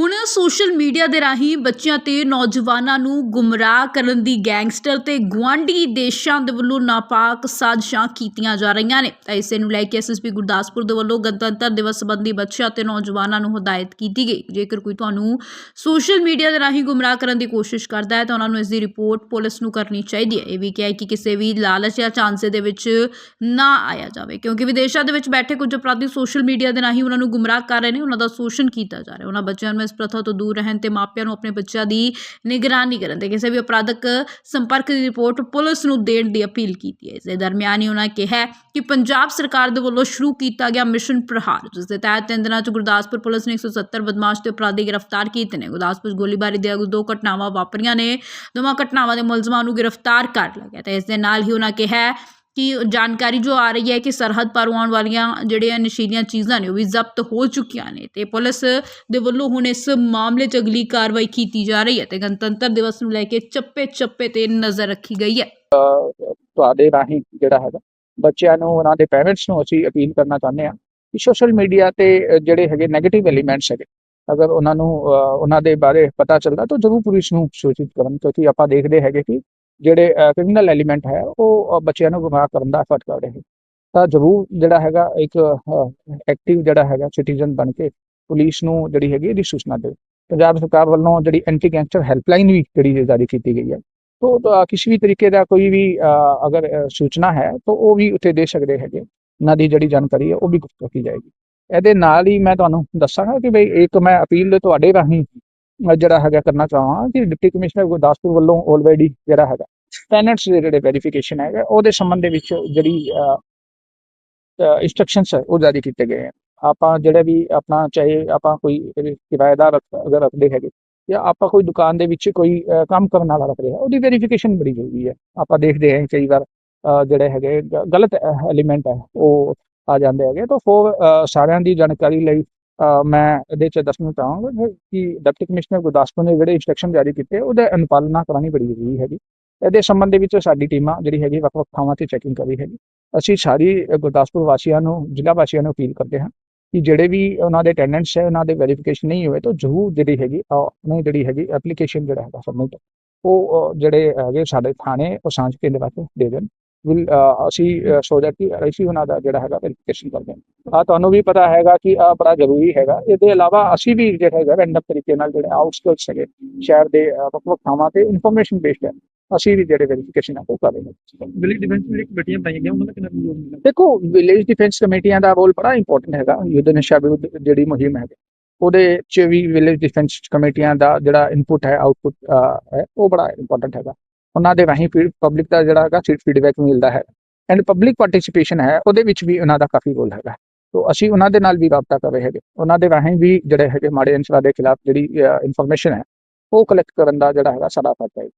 ਹੁਣ social media ਦੇ ਰਾਹੀਂ ਬੱਚਿਆਂ ਤੇ ਨੌਜਵਾਨਾਂ ਨੂੰ ਗੁੰਮਰਾਹ ਕਰਨ ਦੀ ਗੈਂਗਸਟਰ ਤੇ ਗੁਆਂਢੀ ਦੇਸ਼ਾਂ ਦੇ ਵੱਲੋਂ ਨਾਪਾਕ ਸਾਜ਼ਿਸ਼ਾਂ ਕੀਤੀਆਂ ਜਾ ਰਹੀਆਂ ਨੇ। ਤਾਂ ਇਸੇ ਨੂੰ ਲੈ ਕੇ ਐਸਐਸਪੀ ਗੁਰਦਾਸਪੁਰ ਦੇ ਵੱਲੋਂ ਗਣਤੰਤਰ ਦਿਵਸ ਸੰਬੰਧੀ ਬੱਚਿਆਂ ਤੇ ਨੌਜਵਾਨਾਂ ਨੂੰ ਹਦਾਇਤ ਕੀਤੀ ਗਈ। ਜੇਕਰ ਕੋਈ ਤੁਹਾਨੂੰ ਸੋਸ਼ਲ ਮੀਡੀਆ ਦੇ ਰਾਹੀਂ ਗੁੰਮਰਾਹ ਕਰਨ ਦੀ ਕੋਸ਼ਿਸ਼ ਕਰਦਾ ਹੈ ਤਾਂ ਉਹਨਾਂ ਨੂੰ ਇਸ ਦੀ ਰਿਪੋਰਟ ਪੁਲਿਸ ਨੂੰ ਕਰਨੀ ਚਾਹੀਦੀ ਹੈ। ਇਹ ਵੀ ਕਿਹਾ ਕਿ ਕਿਸੇ ਵੀ ਲਾਲਚ ਜਾਂ ਚਾਂਸੇ ਦੇ ਵਿੱਚ ਨਾ ਆਇਆ ਜਾਵੇ, ਕਿਉਂਕਿ ਵਿਦੇਸ਼ਾਂ ਦੇ ਵਿੱਚ ਬੈਠੇ ਕੁਝ ਅਪਰਾਧੀ ਸੋਸ਼ਲ ਮੀਡੀਆ ਦੇ ਰਾਹੀਂ ਉਹਨਾਂ ਨੂੰ ਗੁੰਮਰਾਹ ਕਰ ਰਹੇ ਨੇ, ਉਹਨਾਂ ਦਾ ਸ਼ੋਸ਼ਣ ਕੀਤਾ ਜਾ ਰਿਹਾ ਉਹਨਾਂ ਬੱਚਿਆਂ ਨੂੰ ਇਸ ਪ੍ਰਥਾ ਤੋਂ ਦੂਰ ਰਹਿਣ ਤੇ ਮਾਪਿਆਂ ਨੂੰ ਆਪਣੇ ਬੱਚਿਆਂ ਦੀ ਨਿਗਰਾਨੀ ਕਰਨ ਤੇ ਕਿਸੇ ਵੀ ਅਪਰਾਧਕ ਸੰਪਰਕ ਦੀ ਰਿਪੋਰਟ ਪੁਲਿਸ ਨੂੰ ਦੇਣ ਦੀ ਅਪੀਲ ਕੀਤੀ ਹੈ। ਇਸ ਦੇ ਦਰਮਿਆਨ ਹੀ ਉਹਨਾਂ ਕਿਹਾ ਕਿ ਪੰਜਾਬ ਸਰਕਾਰ ਦੇ ਵੱਲੋਂ ਸ਼ੁਰੂ ਕੀਤਾ ਗਿਆ ਮਿਸ਼ਨ ਪ੍ਰਹਾਰ, ਜਿਸ ਦੇ ਤਹਿਤ ਤਿੰਨ ਦਿਨਾਂ 'ਚ ਗੁਰਦਾਸਪੁਰ ਪੁਲਿਸ ਨੇ 170 ਬਦਮਾਸ਼ ਤੇ ਅਪਰਾਧੀ ਗ੍ਰਿਫਤਾਰ ਕੀਤੇ ਨੇ। ਗੁਰਦਾਸਪੁਰ ਗੋਲੀਬਾਰੀ ਦੀਆਂ ਦੋ ਘਟਨਾਵਾਂ ਵਾਪਰੀਆਂ ਨੇ। ਦੋਵਾਂ ਘਟਨਾਵਾਂ ਦੇ ਮੁਲਜ਼ਮਾਂ ਨੂੰ ਗ੍ਰਿਫਤਾਰ ਕਰ ਲਿਆ ਗਿਆ ਤੇ ਇਸ ਦੇ ਨਾਲ ਹੀ ਉਹਨਾਂ ਕਿਹਾ ਕਿ ਜਾਣਕਾਰੀ ਜੋ ਆ ਰਹੀ ਹੈ ਕਿ ਸਰਹੱਦ ਪਾਰ ਆਉਣ ਵਾਲੀਆਂ ਜਿਹੜੀਆਂ ਨਸ਼ੀਲੀਆਂ ਚੀਜ਼ਾਂ ਨੇ, ਉਹ ਵੀ ਜ਼ਬਤ ਹੋ ਚੁੱਕੀਆਂ ਨੇ ਤੇ ਪੁਲਿਸ ਦੇ ਵੱਲੋਂ ਹੁਣ ਇਸ ਮਾਮਲੇ 'ਚ ਅਗਲੀ ਕਾਰਵਾਈ ਕੀਤੀ ਜਾ ਰਹੀ ਹੈ ਤੇ ਗਣਤੰਤਰ ਦਿਵਸ ਨੂੰ ਲੈ ਕੇ ਚੱਪੇ ਚੱਪੇ ਤੇ ਨਜ਼ਰ ਰੱਖੀ ਗਈ ਹੈ। ਤੁਹਾਡੇ ਰਾਹੀਂ ਜਿਹੜਾ ਹੈਗਾ, ਬੱਚਿਆਂ ਨੂੰ, ਉਹਨਾਂ ਦੇ ਪੈਰੈਂਟਸ ਨੂੰ ਅਸੀਂ ਅਪੀਲ ਕਰਨਾ ਚਾਹੁੰਦੇ ਹਾਂ ਕਿ ਸੋਸ਼ਲ ਮੀਡੀਆ ਤੇ ਜਿਹੜੇ ਹੈਗੇ 네ਗੇਟਿਵ ਐਲੀਮੈਂਟਸ ਹੈਗੇ, ਅਗਰ ਉਹਨਾਂ ਨੂੰ ਉਹਨਾਂ ਦੇ ਬਾਰੇ ਪਤਾ ਚੱਲਦਾ ਤਾਂ ਜ਼ਰੂਰ ਪੁਲਿਸ ਨੂੰ ਸੂਚਿਤ ਕਰਨ ਕਿਉਂਕਿ ਆਪਾਂ ਦੇਖਦੇ ਹੈਗੇ ਕਿ ਜਿਹੜੇ ਕ੍ਰਿਮੀਨਲ ਐਲੀਮੈਂਟ ਹੈ, ਉਹ ਬੱਚਿਆਂ ਨੂੰ ਗੁੰਮਰਾਹ ਕਰਨ ਦਾ ਐਫਰਟ ਕਰ ਰਹੇ ਹੈ ਤਾਂ ਜ਼ਰੂਰ ਜਿਹੜਾ ਹੈਗਾ ਇੱਕ ਐਕਟਿਵ ਜਿਹੜਾ ਹੈਗਾ ਸਿਟੀਜ਼ਨ ਬਣ ਕੇ ਪੁਲਿਸ ਨੂੰ ਜਿਹੜੀ ਹੈਗੀ ਇਹਦੀ ਸੂਚਨਾ ਦੇ ਪੰਜਾਬ ਸਰਕਾਰ ਵੱਲੋਂ ਜਿਹੜੀ ਐਂਟੀ ਗੈਂਗਸਟਰ ਹੈਲਪਲਾਈਨ ਵੀ ਜਿਹੜੀ ਜਾਰੀ ਕੀਤੀ ਗਈ ਹੈ, ਤੋ ਕਿਸੇ ਵੀ ਤਰੀਕੇ ਦਾ ਕੋਈ ਵੀ ਅਗਰ ਸੂਚਨਾ ਹੈ, ਤਾਂ, ਉਹ ਵੀ ਉੱਥੇ ਦੇ ਸਕਦੇ ਹੈਗੇ। ਉਹਨਾਂ ਦੀ ਜਿਹੜੀ ਜਾਣਕਾਰੀ ਹੈ, ਉਹ ਵੀ ਗੁਪਤ ਰੱਖੀ ਜਾਏਗੀ। ਇਹਦੇ ਨਾਲ ਹੀ ਮੈਂ ਤੁਹਾਨੂੰ ਦੱਸਾਂਗਾ ਕਿ ਬਈ ਇੱਕ ਮੈਂ ਅਪੀਲ ਤੁਹਾਡੇ ਰਾਹੀਂ ਜਿਹੜਾ ਹੈਗਾ ਕਰਨਾ ਚਾਹਾਂ ਕਿ ਡਿਪਟੀ ਕਮਿਸ਼ਨਰ ਗੁਰਦਾਸਪੁਰ ਵੱਲੋਂ ਆਲਰੇਡੀ ਜਿਹੜਾ ਹੈਗਾ ਟੈਨੈਂਟਸ ਦੇ ਜਿਹੜੇ ਵੈਰੀਫਿਕੇਸ਼ਨ ਹੈਗਾ, ਉਹਦੇ ਸੰਬੰਧ ਦੇ ਵਿੱਚ ਜਿਹੜੀ ਇਨਸਟਰਕਸ਼ਨਸ ਹੈ, ਉਹ ਜਾਰੀ ਕੀਤੇ ਗਏ ਹਨ ਆਪਾਂ ਜਿਹੜਾ ਵੀ ਆਪਣਾ ਚਾਹੇ ਆਪਾਂ ਕੋਈ ਕਿਰਾਏਦਾਰ ਅਗਰ ਰੱਖਦੇ ਹੈਗੇ, ਜਾਂ ਆਪਾਂ ਕੋਈ ਦੁਕਾਨ ਦੇ ਵਿੱਚ ਕੋਈ ਕੰਮ ਕਰਨ ਵਾਲਾ ਰੱਖ ਰਿਹਾ, ਉਹਦੀ ਵੈਰੀਫਿਕੇਸ਼ਨ ਬੜੀ ਜ਼ਰੂਰੀ ਹੈ। ਆਪਾਂ ਦੇਖਦੇ ਹਾਂ ਕਈ ਵਾਰ ਜਿਹੜੇ ਹੈਗੇ ਗਲਤ ਐਲੀਮੈਂਟ ਹੈ, ਉਹ ਆ ਜਾਂਦੇ ਹੈਗੇ। ਤਾਂ ਫੋਰ ਸਾਰਿਆਂ ਦੀ ਜਾਣਕਾਰੀ ਲਈ ਮੈਂ ਇਹਦੇ ਚ ਦੱਸਣਾ ਚਾਹਾਂਗਾ ਕਿ ਡਿਪਟੀ ਕਮਿਸ਼ਨਰ ਗੁਰਦਾਸਪੁਰ ਨੇ ਜਿਹੜੇ ਇਨਸਟਰਕਸ਼ਨ ਜਾਰੀ ਕੀਤੇ ਉਹਦੇ ਅਨੁਪਾਲਣਾ ਕਰਾਉਣੀ ਬੜੀ ਜ਼ਰੂਰੀ ਹੈਗੀ। ਇਹਦੇ ਸੰਬੰਧ ਦੇ ਵਿੱਚ ਸਾਡੀ ਟੀਮਾਂ ਜਿਹੜੀ ਹੈਗੀ ਵੱਖ-ਵੱਖ ਥਾਵਾਂ ਤੇ ਚੈਕਿੰਗ ਕਰ ਰਹੀ ਹੈਗੀ। ਅਸੀਂ ਸਾਰੀ ਗੁਰਦਾਸਪੁਰ ਵਾਸੀਆਂ ਨੂੰ ਜ਼ਿਲ੍ਹਾ ਵਾਸੀਆਂ ਨੂੰ ਅਪੀਲ ਕਰਦੇ ਹਾਂ ਕਿ ਜਿਹੜੇ ਵੀ ਉਹਨਾਂ ਦੇ ਅਟੈਂਡੈਂਸ ਹੈ ਉਹਨਾਂ ਦੇ ਵੈਰੀਫਿਕੇਸ਼ਨ ਨਹੀਂ ਹੋਏ ਤਾਂ ਜ਼ਰੂਰ ਜਿਹੜੀ ਹੈਗੀ ਅ, ਆਪਣੀ ਜਿਹੜੀ ਹੈਗੀ ਐਪਲੀਕੇਸ਼ਨ ਜਿਹੜਾ ਹੈਗਾ ਸਬਮਿਟ ਉਹ ਜਿਹੜੇ ਹੈਗੇ ਸਾਡੇ ਥਾਣੇ ਉਹ ਸਾਂਝ ਕੇਂਦਰ ਵਾਸਤੇ ਦੇ ਦੇਣ। ਵਿਲ ਅਸੀਂ ਸੋ that ਕਿ ਅਸੀਂ ਉਹਨਾਂ ਦਾ ਜਿਹੜਾ ਹੈਗਾ ਵੈਰੀਫਿਕੇਸ਼ਨ ਕਰਦੇ ਹਾਂ। ਆ ਤੁਹਾਨੂੰ ਵੀ ਪਤਾ ਹੈਗਾ ਕਿ ਆ ਬੜਾ ਜ਼ਰੂਰੀ ਹੈਗਾ। ਇਹਦੇ ਇਲਾਵਾ ਅਸੀਂ ਵੀ ਜਿਹੜਾ ਹੈਗਾ ਰੈਂਡਮ ਤਰੀਕੇ ਨਾਲ ਜਿਹੜੇ ਆਊਟਸਕਰਟਸ ਹੈਗੇ ਸ਼ਹਿਰ ਦੇ ਅ, ਵੱਖ-ਵੱਖ ਥਾਵਾਂ ਤੇ ਇਨਫੋਰਮੇਸ਼ਨ ਬੇਸਡ ਹੈ। ਅਸੀਂ ਵੀ ਜਿਹੜੇ ਵੈਰੀਫਿਕੇਸ਼ਨ ਹੈ ਉਹ ਕਰ ਰਹੇ ਹਾਂ। ਵਿਲੇਜ ਡਿਫੈਂਸ ਵਿੱਚ ਬੇਟੀਆਂ ਪਾਈਆਂ ਗਈਆਂ ਉਹਨਾਂ ਦਾ ਕਿੰਨਾ ਰੋਲ ਮਿਲਦਾ ਦੇਖੋ ਵਿਲੇਜ ਡਿਫੈਂਸ ਕਮੇਟੀਆਂ ਦਾ ਰੋਲ ਬੜਾ ਇੰਪੋਰਟੈਂਟ ਹੈਗਾ। ਯੁੱਧ ਨਸ਼ਾ ਵਿਰੁੱਧ ਜਿਹੜੀ ਮੁਹਿੰਮ ਹੈ ਉਹਦੇ ਚ ਵੀ ਵਿਲੇਜ ਡਿਫੈਂਸ ਕਮੇਟੀਆਂ ਦਾ ਜਿਹੜਾ ਇਨਪੁਟ ਹੈ ਆਊਟਪੁੱਟ ਹੈ ਉਹ ਬੜਾ ਇੰਪੋਰਟੈਂਟ ਹੈਗਾ। ਉਹਨਾਂ ਦੇ ਰਾਹੀਂ ਪਬਲਿਕ ਦਾ ਜਿਹੜਾ ਹੈਗਾ ਸੀਟ ਫੀਡਬੈਕ ਮਿਲਦਾ ਹੈ। ਐਂਡ ਪਬਲਿਕ ਪਾਰਟਿਸਿਪੇਸ਼ਨ ਹੈ, ਉਹਦੇ ਵਿੱਚ ਵੀ ਉਹਨਾਂ ਦਾ ਕਾਫੀ ਰੋਲ ਹੈਗਾ। ਤੋ ਅਸੀਂ ਉਹਨਾਂ ਦੇ ਨਾਲ ਵੀ ਰਾਬਤਾ ਕਰ ਰਹੇ ਹੈਗੇ। ਉਹਨਾਂ ਦੇ ਰਾਹੀਂ ਵੀ ਜਿਹੜੇ ਹੈਗੇ ਮਾੜੇ ਅੰਸਰਾਂ ਦੇ ਖਿਲਾਫ ਜਿਹੜੀ ਇਨਫੋਰਮੇਸ਼ਨ ਹੈ, ਉਹ ਕਲੈਕਟ ਕਰਨ ਦਾ ਜਿਹੜਾ ਹੈਗਾ ਸਾਡਾ ਫਰਜ਼ ਹੈ।